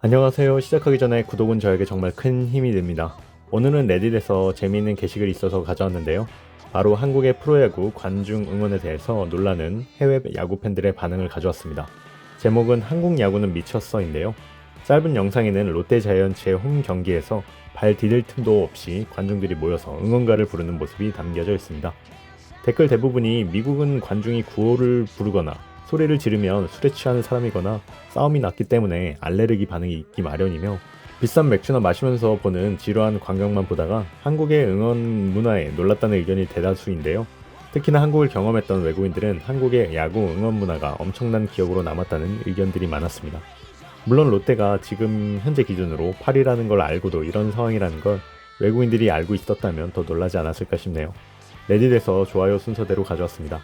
안녕하세요. 시작하기 전에 구독은 저에게 정말 큰 힘이 됩니다. 오늘은 레딧에서 재미있는 게시글이 있어서 가져왔는데요. 바로 한국의 프로야구 관중 응원에 대해서 놀라는 해외 야구 팬들의 반응을 가져왔습니다. 제목은 한국 야구는 미쳤어인데요. 짧은 영상에는 롯데 자이언츠의 홈 경기에서 발 디딜 틈도 없이 관중들이 모여서 응원가를 부르는 모습이 담겨져 있습니다. 댓글 대부분이 미국은 관중이 구호를 부르거나 소리를 지르면 술에 취하는 사람이거나 싸움이 났기 때문에 알레르기 반응이 있기 마련이며 비싼 맥주나 마시면서 보는 지루한 광경만 보다가 한국의 응원 문화에 놀랐다는 의견이 대다수인데요. 특히나 한국을 경험했던 외국인들은 한국의 야구 응원 문화가 엄청난 기억으로 남았다는 의견들이 많았습니다. 물론 롯데가 지금 현재 기준으로 8이라는 걸 알고도 이런 상황이라는 걸 외국인들이 알고 있었다면 더 놀라지 않았을까 싶네요. 레딧에서 좋아요 순서대로 가져왔습니다.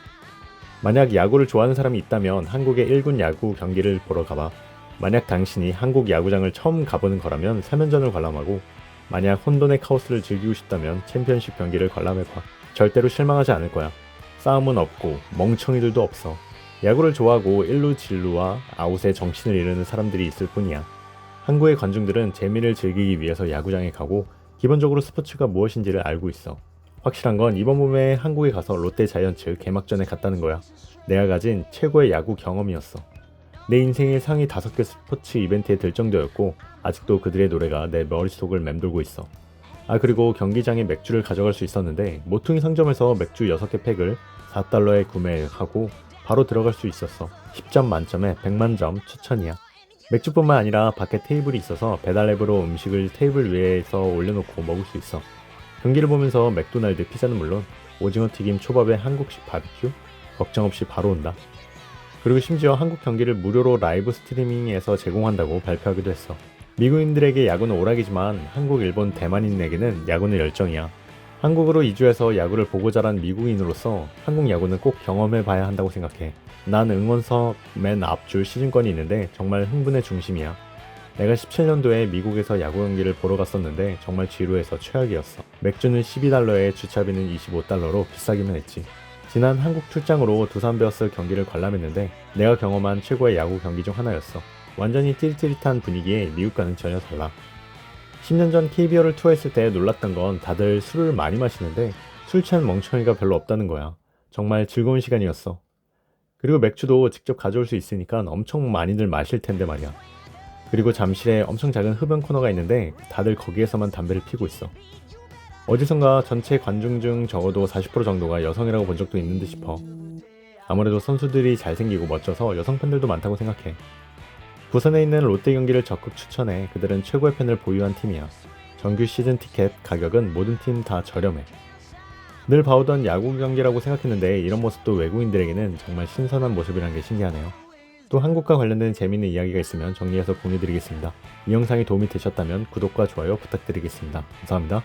만약 야구를 좋아하는 사람이 있다면 한국의 1군 야구 경기를 보러 가봐. 만약 당신이 한국 야구장을 처음 가보는 거라면 3연전을 관람하고 만약 혼돈의 카오스를 즐기고 싶다면 챔피언십 경기를 관람해봐. 절대로 실망하지 않을 거야. 싸움은 없고 멍청이들도 없어. 야구를 좋아하고 일루 진루와 아웃에 정신을 잃는 사람들이 있을 뿐이야. 한국의 관중들은 재미를 즐기기 위해서 야구장에 가고 기본적으로 스포츠가 무엇인지를 알고 있어. 확실한 건 이번 봄에 한국에 가서 롯데 자이언츠 개막전에 갔다는 거야. 내가 가진 최고의 야구 경험이었어. 내 인생의 상위 5개 스포츠 이벤트에 들 정도였고 아직도 그들의 노래가 내 머릿속을 맴돌고 있어. 아 그리고 경기장에 맥주를 가져갈 수 있었는데 모퉁이 상점에서 맥주 6개 팩을 4달러에 구매하고 바로 들어갈 수 있었어. 10점 만점에 100만 점 추천이야. 맥주뿐만 아니라 밖에 테이블이 있어서 배달 앱으로 음식을 테이블 위에서 올려놓고 먹을 수 있어. 경기를 보면서 맥도날드 피자는 물론 오징어 튀김 초밥에 한국식 바비큐 걱정 없이 바로 온다. 그리고 심지어 한국 경기를 무료로 라이브 스트리밍에서 제공한다고 발표하기도 했어. 미국인들에게 야구는 오락이지만 한국, 일본, 대만인에게는 야구는 열정이야. 한국으로 이주해서 야구를 보고 자란 미국인으로서 한국 야구는 꼭 경험해 봐야 한다고 생각해. 난 응원석 맨 앞줄 시즌권이 있는데 정말 흥분의 중심이야. 내가 17년도에 미국에서 야구 경기를 보러 갔었는데 정말 지루해서 최악이었어. 맥주는 12달러에 주차비는 25달러로 비싸기만 했지. 지난 한국 출장으로 두산 베어스 경기를 관람했는데 내가 경험한 최고의 야구 경기 중 하나였어. 완전히 찌릿찌릿한 분위기에 미국과는 전혀 달라. 10년 전 KBO를 투어했을 때 놀랐던 건 다들 술을 많이 마시는데 술 취한 멍청이가 별로 없다는 거야. 정말 즐거운 시간이었어. 그리고 맥주도 직접 가져올 수 있으니까 엄청 많이들 마실 텐데 말이야. 그리고 잠실에 엄청 작은 흡연 코너가 있는데 다들 거기에서만 담배를 피고 있어. 어디선가 전체 관중 중 적어도 40% 정도가 여성이라고 본 적도 있는 듯 싶어. 아무래도 선수들이 잘생기고 멋져서 여성 팬들도 많다고 생각해. 부산에 있는 롯데 경기를 적극 추천해 그들은 최고의 팬을 보유한 팀이야. 정규 시즌 티켓 가격은 모든 팀 다 저렴해. 늘 봐오던 야구 경기라고 생각했는데 이런 모습도 외국인들에게는 정말 신선한 모습이란 게 신기하네요. 또 한국과 관련된 재미있는 이야기가 있으면 정리해서 공유드리겠습니다. 이 영상이 도움이 되셨다면 구독과 좋아요 부탁드리겠습니다. 감사합니다.